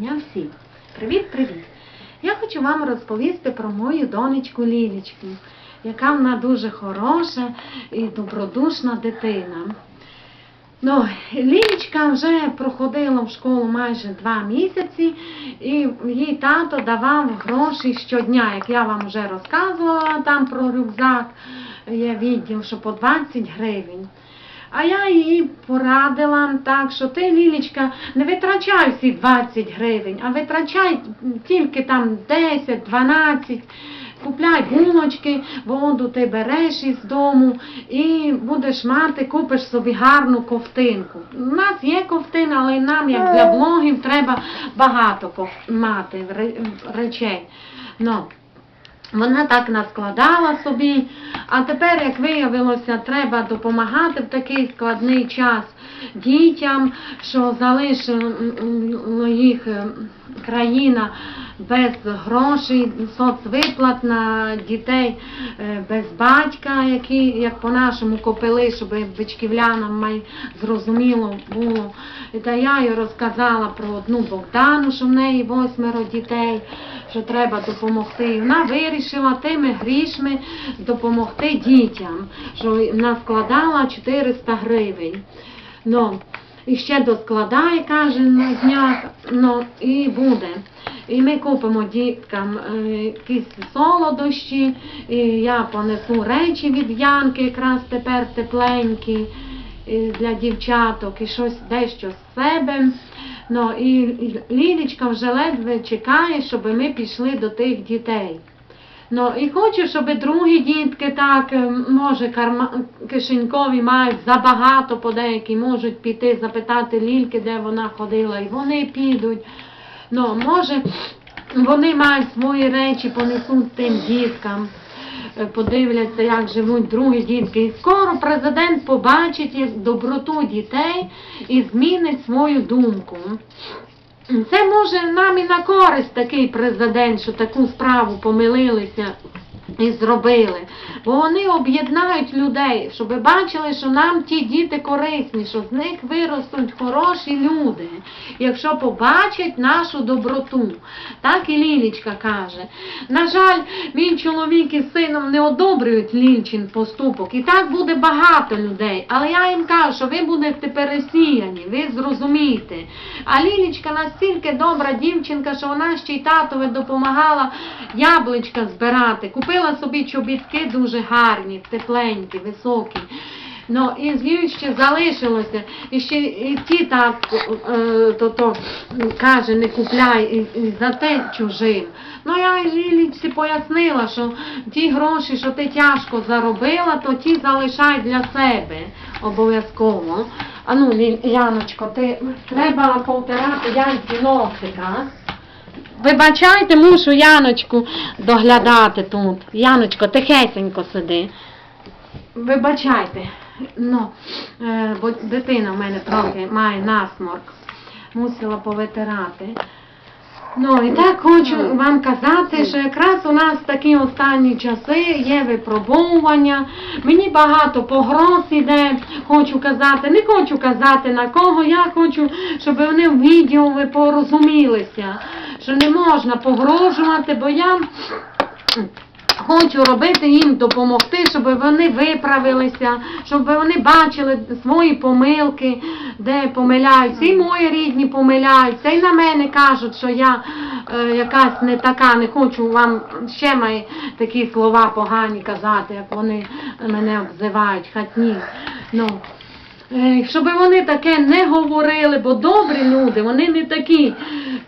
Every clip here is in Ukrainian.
дня всім! Привіт-привіт! Я хочу вам розповісти про мою донечку Лілічку, яка вона дуже хороша і добродушна дитина. Ну, Лілічка вже проходила в школу майже два місяці, і їй тато давав гроші щодня, як я вам вже розказувала там про рюкзак, є відділ, що по 20 гривень. А я їй порадила так, що ти, Лілічка, не витрачай всі 20 гривень, а витрачай тільки там 10-12. Купляй булочки, воду ти береш із дому і будеш мати, купиш собі гарну ковтинку. У нас є ковтина, але нам, як для блогів, треба багато мати речей. Ну, вона так наскладала собі, а тепер, як виявилося, треба допомагати в такий складний час дітям, що залишила їх е, країна без грошей, соцвиплат на дітей е, без батька, які, як по-нашому копили, щоб бичківлянам май зрозуміло було. Та я їй розказала про одну Богдану, що в неї восьмеро дітей, що треба допомогти. Вона вирішила тими грішми допомогти дітям, що наскладала 400 гривень. Ну, і ще доскладає, каже, на днях, ну, і буде. І ми купимо діткам е, якісь солодощі, і я понесу речі від Янки, якраз тепер тепленькі для дівчаток, і щось дещо з себе. Ну, і Лілічка вже ледве чекає, щоб ми пішли до тих дітей. Ну, і хочу, щоб другі дітки так, е, може, карма... кишенькові мають забагато, по деякі можуть піти запитати Лільки, де вона ходила, і вони підуть. Ну, може, вони мають свої речі, понесуть тим діткам, е, подивляться, як живуть другі дітки. І скоро президент побачить доброту дітей і змінить свою думку. Це може нам і на користь такий президент, що таку справу помилилися і зробили. Бо вони об'єднають людей, щоб бачили, що нам ті діти корисні, що з них виростуть хороші люди, якщо побачать нашу доброту. Так і Лілічка каже. На жаль, мій чоловік із сином не одобрюють Лільчин поступок. І так буде багато людей. Але я їм кажу, що ви будете пересіяні, ви зрозумієте. А Лілічка настільки добра дівчинка, що вона ще й татові допомагала яблучка збирати. Купила собі чобітки дуже гарні, тепленькі, високі. Ну, і з її ще залишилося. І ще і ті так е, то, то, каже, не купляй і, і за те чужим. Ну я й Лілічці пояснила, що ті гроші, що ти тяжко заробила, то ті залишай для себе обов'язково. А ну, Яночко, ти треба повтирати яйці носика. Вибачайте, мушу Яночку доглядати тут. Яночко, тихесенько сиди. Вибачайте. Ну, е, бо дитина в мене трохи має насморк. Мусила повитирати. Ну і так хочу вам казати, що якраз у нас такі останні часи є випробовування. Мені багато погроз іде, хочу казати. Не хочу казати на кого. Я хочу, щоб вони в відео ви порозумілися, що не можна погрожувати, бо я. Хочу робити їм допомогти, щоб вони виправилися, щоб вони бачили свої помилки, де помиляються. І мої рідні помиляються, і на мене кажуть, що я е, якась не така, не хочу вам ще май такі слова погані казати, як вони мене обзивають, хатні. Ну, Щоб вони таке не говорили, бо добрі люди, вони не такі,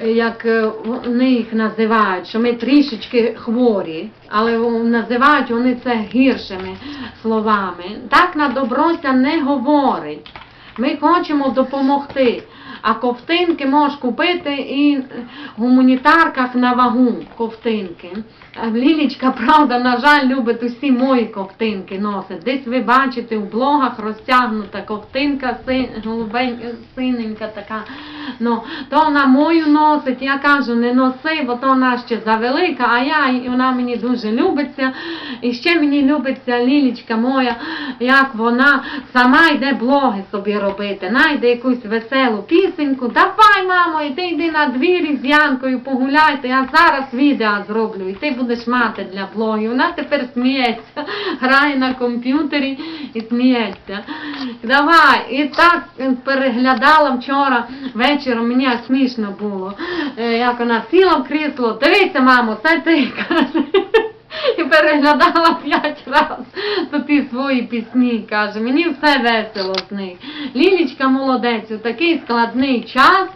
е, як е, вони їх називають, що ми трішечки хворі, але називають вони це гіршими словами. Так на доброся не говорить. Ми хочемо допомогти. А ковтинки можеш купити і в гуманітарках на вагу ковтинки. Лілічка, правда, на жаль, любить усі мої ковтинки носить. Десь ви бачите в блогах розтягнута ковтинка, син, синенька така. Ну, то вона мою носить, я кажу, не носи, бо то вона ще завелика, а я, і вона мені дуже любиться. І ще мені любиться Лілічка моя, як вона сама йде блоги собі робити, найде якусь веселу пісню. лисеньку, давай, мамо, іди йди на двір з Янкою погуляйте, я зараз відео зроблю, і ти будеш мати для блогів. Вона тепер сміється, грає на комп'ютері і сміється. Давай, і так переглядала вчора вечором, мені смішно було. Е, Як вона сіла в крісло, дивися, мамо, це ти каже. І переглядала п'ять разів то свої пісні, каже, мені все весело з них. Лілічка молодець, у такий складний час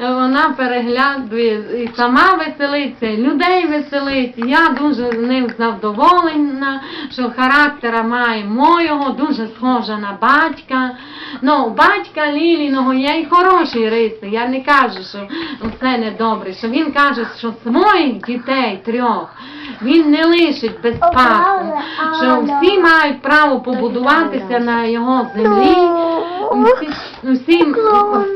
е, вона переглядує і сама веселиться, і людей веселить. Я дуже з ним задоволена, що характера має моєго, дуже схожа на батька. Ну, батька Ліліного є і хороші риси. Я не кажу, що все недобре, що він каже, що своїх дітей трьох він не лишить без пасу, що всі мають право побудуватися на його землі. Всі, всім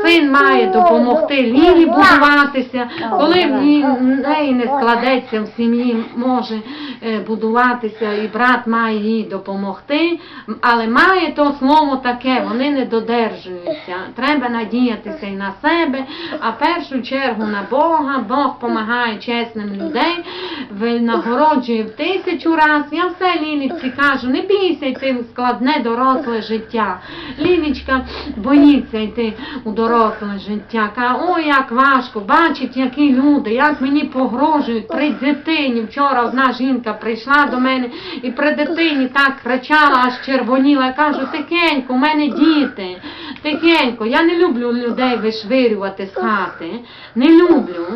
син має допомогти Лілі будуватися. Коли в неї не складеться в сім'ї, може е, будуватися, і брат має їй допомогти. Але має то слово таке, вони не додержуються. Треба надіятися і на себе, а в першу чергу на Бога. Бог допомагає чесним людей, винагороджує в тисячу раз. Я все Лілічці кажу, не бійся йти в складне доросле життя. Лілічка боїться йти у доросле життя. Каже, ой, як важко, бачить, які люди, як мені погрожують при дитині. Вчора одна жінка прийшла до мене і при дитині так кричала, аж червоніла. Я кажу, тихенько, у мене діти, тихенько. Я не люблю людей вишвирювати з хати. Не люблю.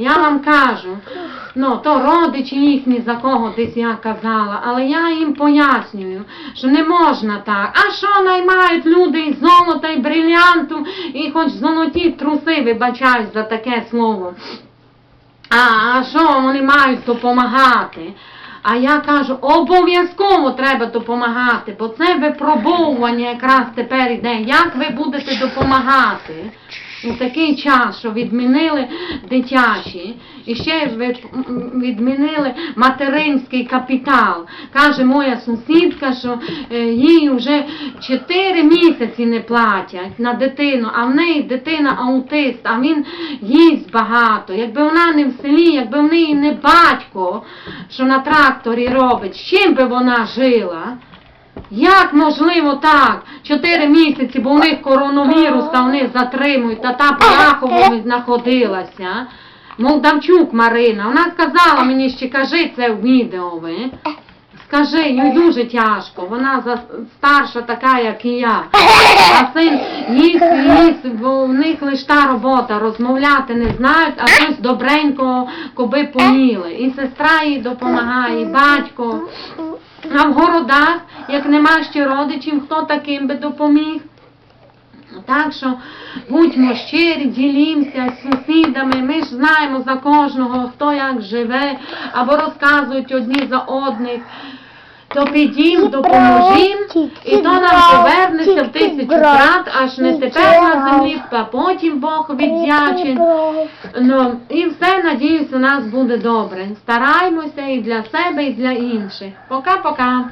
Я вам кажу, ну то родичі їхні, за кого десь я казала, але я їм пояснюю, що не можна так. А що наймають люди із золота і брилянту, і хоч золоті труси вибачають за таке слово. А що вони мають допомагати? А я кажу, обов'язково треба допомагати, бо це випробовування якраз тепер іде. Як ви будете допомагати у такий час, що відмінили дитячі, і ще відмінили материнський капітал. Каже моя сусідка, що е, їй вже 4 місяці не платять на дитину, а в неї дитина аутист, а він їсть багато. Якби вона не в селі, якби в неї не батько, що на тракторі робить, з чим би вона жила? Як можливо так? Чотири місяці, бо у них коронавірус, та вони затримують, та та Пляхова знаходилася. Молдавчук Марина, вона сказала мені ще кажи це в відео ви. Скажи, їй дуже тяжко, вона за старша така, як і я. А син їсть, їсть, бо в них лише та робота, розмовляти не знають, а щось добренького, коби поїли. І сестра їй допомагає, і батько. А в городах, як нема ще родичів, хто таким би допоміг? Так що будьмо щирі, ділімося з сусідами, ми ж знаємо за кожного, хто як живе, або розказують одні за одних. То підім, допоможім, і то нам повернеться в тисячу крат, аж не тепер на землі, а потім Бог віддячить. Ну, і все, надіюсь, у нас буде добре. Стараймося і для себе, і для інших. Пока-пока.